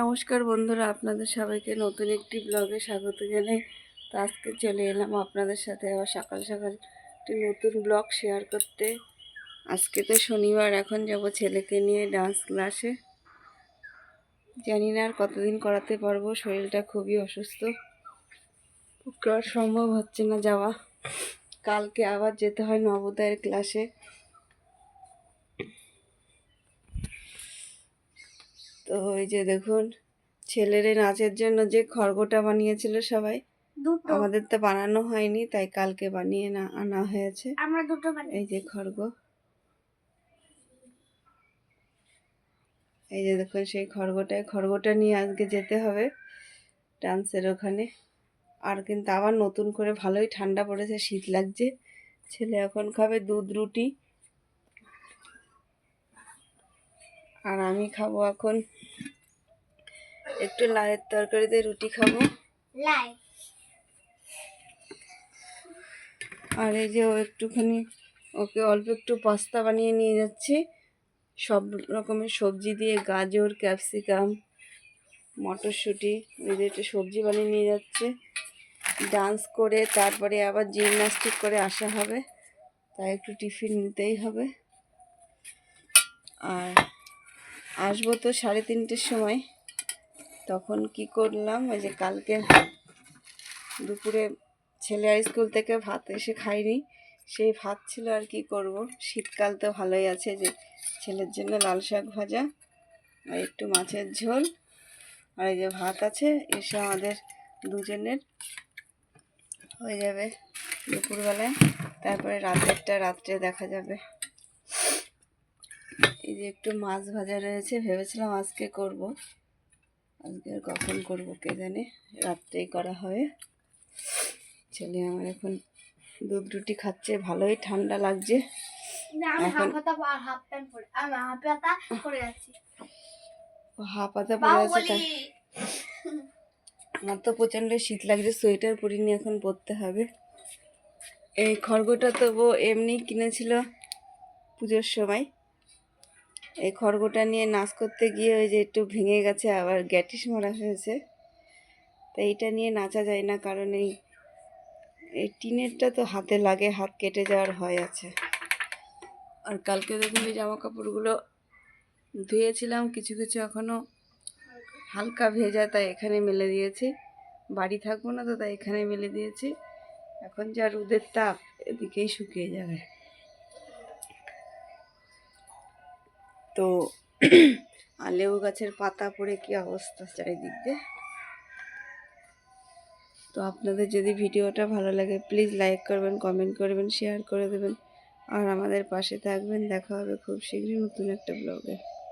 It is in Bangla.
নমস্কার বন্ধুরা, আপনাদের সবাইকে নতুন একটি ব্লগে স্বাগত জানাই। তো আজকে চলে এলাম আপনাদের সাথে আবার সকাল সকাল একটি নতুন ব্লগ শেয়ার করতে। আজকে তো শনিবার, এখন যাব ছেলেকে নিয়ে ডান্স ক্লাসে জানি না আর কতদিন করাতে পারব, শরীরটা খুবই অসুস্থ। সম্ভব হচ্ছে না যাওয়া। কালকে আবার যেতে হয় নবোদয়ের ক্লাসে তো ওই যে দেখুন ছেলের নাচের জন্য যে খড়গোটা বানিয়েছিল সবাই দুটো। আমাদের তো বানানো হয়নি তাই কালকে বানিয়ে না আনা হয়েছে। আমরা দুটো এই যে খড়গ। এই যে দেখুন সেই খড়গোটায় খড়গোটা নিয়ে আজকে যেতে হবে ডান্সের ওখানে। আর কিন্তু আবার নতুন করে ভালোই ঠান্ডা পড়েছে শীত লাগছে। ছেলে এখন খাবে দুধ রুটি। আর আমি খাব এখন একটু লায়ের দিয়ে রুটি খাব। আর এই যে ও একটুখানি ওকে অল্প একটু পাস্তা বানিয়ে নিয়ে যাচ্ছি। সব রকমের সবজি দিয়ে গাজর ক্যাপসিকাম মটরশুঁটি এই যে একটু সবজি বানিয়ে নিয়ে যাচ্ছে। ডান্স করে তারপরে আবার জিমনাস্টিক করে আসা হবে তাই একটু টিফিন নিতেই হবে। আর আসব তো সাড়ে তিনটের সময়। তখন কি করলাম, ওই যে কালকে দুপুরে ছেলে আর স্কুল থেকে ভাত এসে খাইনি, সেই ভাত ছিল আর কি করব। শীতকাল তো ভালোই আছে যে ছেলের জন্য লাল শাক ভাজা, আর একটু মাছের ঝোল, আর এই যে ভাত আছে, এসে আমাদের দুজনের হয়ে যাবে দুপুরবেলায়। তারপরে রাতেরটা রাত্রে দেখা যাবে। এই যে একটু মাছ ভাজা রয়েছে, ভেবেছিলাম আজকে করব। আজকে আর কখন করব কে জানে? রাত্রেই করা হবে। ছেলে আমার এখন দুধ রুটি খাচ্ছে ভালোই ঠান্ডা লাগছে। এখন- হাফ পাতা পরে আছে। আমার তো প্রচণ্ড শীত লাগছে সোয়েটার পরিনি এখন পরতে হবে। এই খড়গোটা তো ও এমনি কিনেছিল পুজোর সময়। এই খড়গোটা নিয়ে নাচ করতে গিয়ে ওই যে একটু ভেঙে গেছে, আবার গ্যাটিস মারা হয়েছে। তো এইটা নিয়ে নাচা যায় না, কারণ এই এই টিনেরটা তো হাতে লাগে, হাত কেটে যাওয়ার ভয় আছে। আর কালকে দেখুন এই জামা কাপড়গুলো ধুয়েছিলাম, কিছু কিছু এখনও হালকা ভেজা, তাই এখানে মেলে দিয়েছি। বাড়ি থাকব না তো, তাই এখানে মেলে দিয়েছি। এখন যা রোদের তাপ, এদিকেই শুকিয়ে যাবে। তো আর লেবু গাছের পাতা পড়ে কি অবস্থা চারিদিক দিয়ে? তো আপনাদের যদি ভিডিওটা ভালো লাগে প্লিজ লাইক করবেন কমেন্ট করবেন শেয়ার করে দেবেন। আর আমাদের পাশে থাকবেন। দেখা হবে খুব শীঘ্রই নতুন একটা ব্লগে